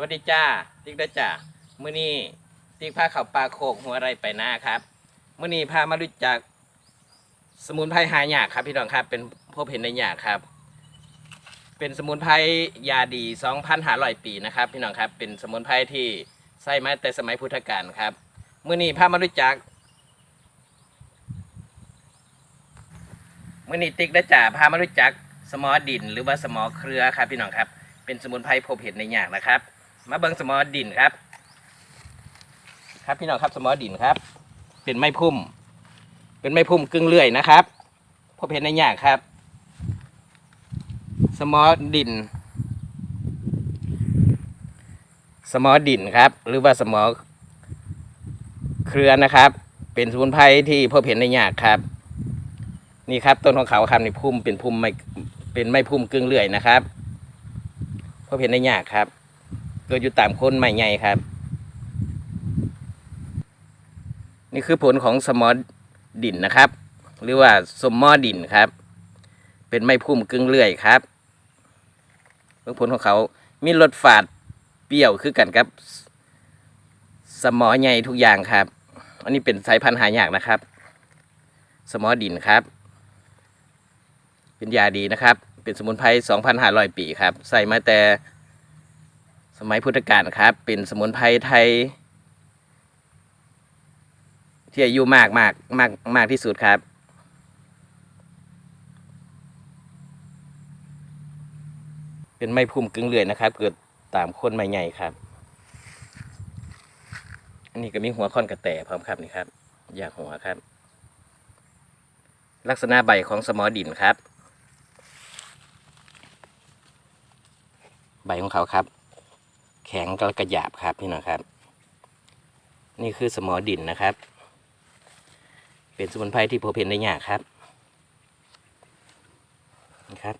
สวัสดีจ้า ติ๊กได้จ้ามื้อนี้ติ๊กพาเข่าปลาโคกหัวไรไปหน้าครับมื้อนี้พามารู้จักสมุนไพรหายากครับ พี่น้องครับ เป็นพบเห็นในยากครับ เป็นสมุนไพรยาดี2,500ปีนะครับ พี่น้องครับเป็นสมุนไพรที่ใช้มาแต่สมัยพุทธกาลครับมื้อนี้พามารู้จักมื่อนี้ติ๊กได้จ่าพามารู้จักสมอดินหรือว่าสมอเครือครับ พี่น้องครับ เป็นสมุนไพรพบเห็นในยากนะครับ มาเบิ่งสมอดินครับ ครับพี่น้องครับสมอดินครับ เป็นไม้พุ่ม เป็นไม้พุ่มกึ่งเลื่อยนะครับพบเห็นในยากครับ สมอดิน สมอดินครับ หรือว่าสมอเครือนะครับ เป็นสมุนไพรที่พบเห็นในยากครับ นี่ครับต้นของเขาครับนี่พุ่มเป็นพุ่มไม่เป็นไม่พุ่มกึ่งเลื่อยนะครับพราะเห็นได้ยากครับ เกิดอยู่ตามคนไม้ใหญ่ครับ นี่คือผลของสมอดินนะครับ หรือว่าสมมอดินครับ เป็นไม้พุ่มกึ่งเลื่อยครับเบื้องผลของเขา มีรสฝาดเปรี้ยวคือกันครับ สมอใหญ่ทุกอย่างครับ อันนี้เป็นสายพันธุ์หายากนะครับ สมอดินครับ เป็นยาดีนะครับ เป็นสมุนไพร 2,500 ปีครับ ใส่มาแต่ สมัยพุทธกาลครับ เป็นสมุนไพรไทย ที่อายุมากมากมากมากที่สุดครับ เป็นไม้พุ่มกึ่งเลื่อยนะครับ เกิดตามคนไม้ใหญ่ครับ อันนี้ก็มีหัวค่อนกระแตพร้อมครับนี่ครับ อยากหัวครับ ลักษณะใบของสมอดินครับ ใบของเขาครับ แข็งกระกระหยาบครับพี่น้องครับ นี่คือสมอดินนะครับ เป็นสมุนไพรที่พบเห็นได้ยากครับนะครับ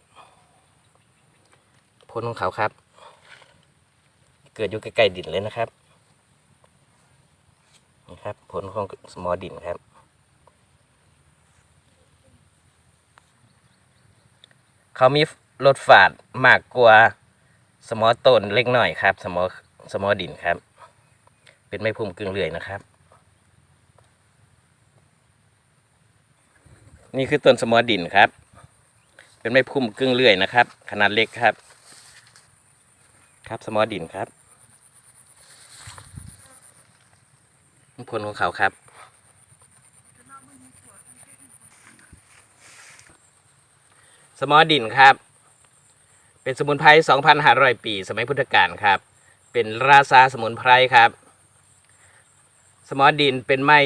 ผลของเขาครับ เกิดอยู่ใกล้ๆดินเลยนะครับนะครับผลของสมอดินครับเขามีรสฝาดมากกว่า สมอต้นเล็กหน้อยครับ สมอสมอดินครับ เป็นไม้พุ่มกึ่งเลื่อยนะครับ นี่คือต้นสมอดินครับ เป็นไม้พุ่มกึ่งเลื่อยนะครับ ขนาดเล็กครับ ครับสมอดินครับผลของเขาครับสมอดินครับ เป็นสมุนไพร2,500 ปี สมัยพุทธกาลครับ เป็นราชาสมุนไพรครับ สมอดินเป็นไม้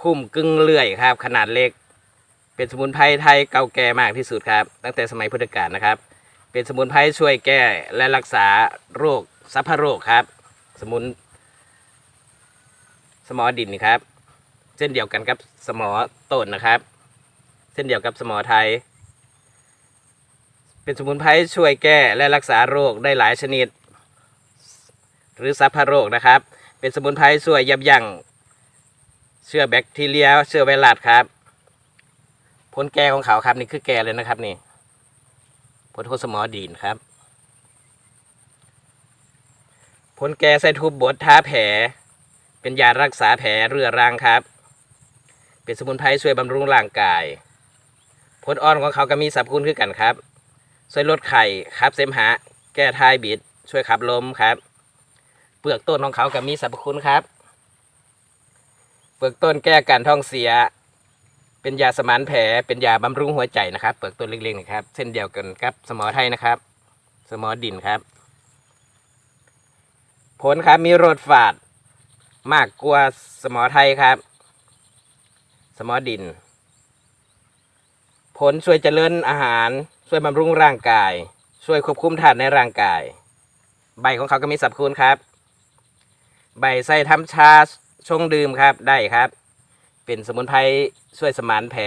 พุ่มกึ่งเลื่อยครับ ขนาดเล็ก เป็นสมุนไพรไทยเก่าแก่มากที่สุดครับ ตั้งแต่สมัยพุทธกาลนะครับ เป็นสมุนไพรช่วยแก้และรักษาโรคซัพพโรคครับ สมุน สมอดินครับ เช่นเดียวกันกับสมอต้นนะครับ เช่นเดียวกับสมอไทย เป็นสมุนไพรช่วยแก้และรักษาโรคได้หลายชนิด หรือซัพพโรคนะครับ เป็นสมุนไพรช่วยยับยั้งเชื้อแบคทีเรียเชื้อไวรัสครับ ผลแก่ของเขาครับนี่คือแก่เลยนะครับนี่ผลโทสมอดีนครับ ผลแก่ใส่ทุบบดท้าแผล เป็นยารักษาแผลเรื้อรังครับ เป็นสมุนไพรช่วยบำรุงร่างกาย ผลอ่อนของเขาก็มีสรรพคุณคือกันครับ ช่วยลดไข่ครับเสมหะ แก้ท้ายบิด ช่วยขับลมครับ เปลือกต้นของเขาก็มีสรรพคุณครับ เปลือกต้นแก้การท้องเสีย เป็นยาสมานแผล เป็นยาบำรุงหัวใจนะครับ เปลือกต้นเล็กๆนะครับ เช่นเดียวกันกับสมอไทยนะครับ สมอดินครับ ผลครับมีรสฝาด มากกว่าสมอไทยครับ สมอดิน ผลช่วยเจริญอาหาร ช่วยบำรุงร่างกาย ช่วยควบคุมธาตุในร่างกาย ใบของเขาก็มีสรรพคุณครับ ใบใส่ทำชาชงดื่มครับได้ครับ เป็นสมุนไพรช่วยสมานแผล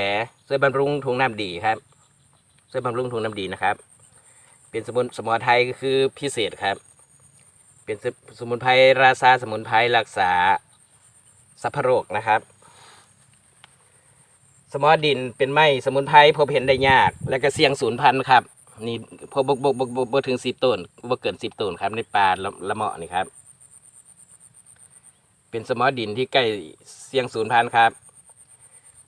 ช่วยบำรุงถุงน้ำดีครับ ช่วยบำรุงถุงน้ำดีนะครับ เป็นสมุนสมุนไพรก็คือพิเศษครับ เป็นสมุนไพรราชาสมุนไพรรักษาสัพพโรคนะครับ สมอดินเป็นไม้สมุนไพรพบเห็นได้ยาก และก็เสี่ยงสูญพันธุ์ครับ นี่พอบกบกบกบกถึงสิบต้นบ่เกินสิบต้นครับ ในป่าละละเมาะนี่ครับ เป็นสมอดินที่ใกล้เสี่ยงสูญพันธุ์ครับ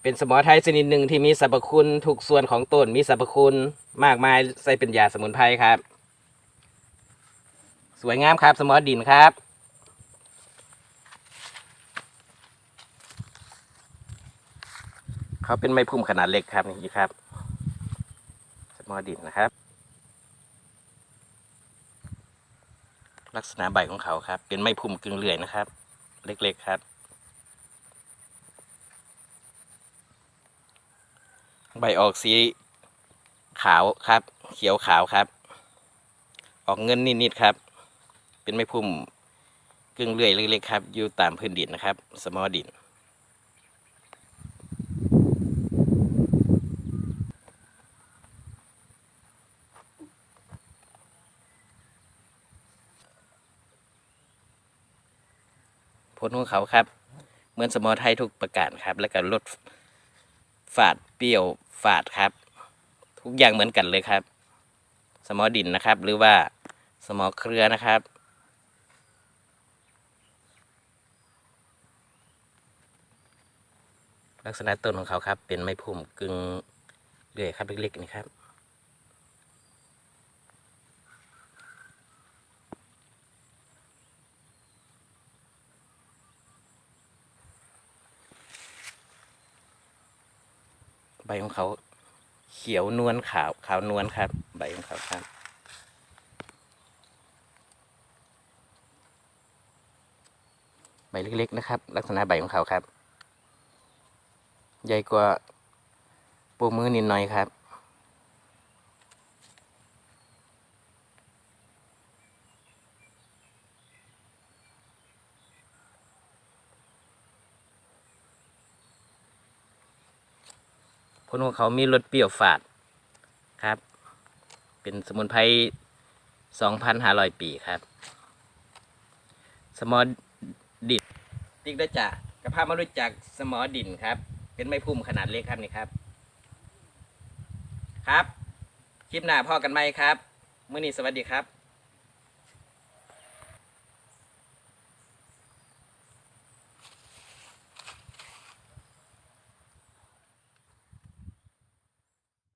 เป็นสมอไทยชนิดหนึ่งที่มีสรรพคุณทุกส่วนของต้นมีสรรพคุณมากมายใส่เป็นยาสมุนไพรครับ สวยงามครับ สมอดินครับ เขาเป็นไม้พุ่มขนาดเล็กครับนี่ครับสมอดินนะครับ ลักษณะใบของเขาครับ เป็นไม้พุ่มกึ่งเลื่อยนะครับ เล็กๆครับ ใบออกสีขาวครับ เขียวขาวครับ ออกเงินนิดๆครับ เป็นไม้พุ่มกึ่งเลื่อยเล็กๆครับ อยู่ตามพื้นดินนะครับ สมอดิน ผลของเขาครับ เหมือนสมอไทยทุกประการครับ แล้วก็ลดฝาดเปรี้ยวฝาดครับ ทุกอย่างเหมือนกันเลยครับ สมอดินนะครับ หรือว่าสมอเครือนะครับลักษณะต้นของเขาครับ เป็นไม้พุ่มกึ่งเลื่อยครับเล็กๆนี่ครับ บของเขาเขียวนวลขาวขาวนวลครับ ใบของเขาครับใบเล็กๆนะครับ ลักษณะใบของเขาครับ ใหญ่กว่าปูมือนิดหน่อยครับ ผลของเขามีรสเปรี้ยวฝาดครับ เป็นสมุนไพร2,500ปีครับ สมอดินติ๊กได้จ้ะกระเพาะมารู้จักสมอดินครับ เป็นไม้พุ่มขนาดเล็กครับนี่ครับ ครับ คลิปหน้าพ่อกันไหมครับ มื้อนี้สวัสดีครับ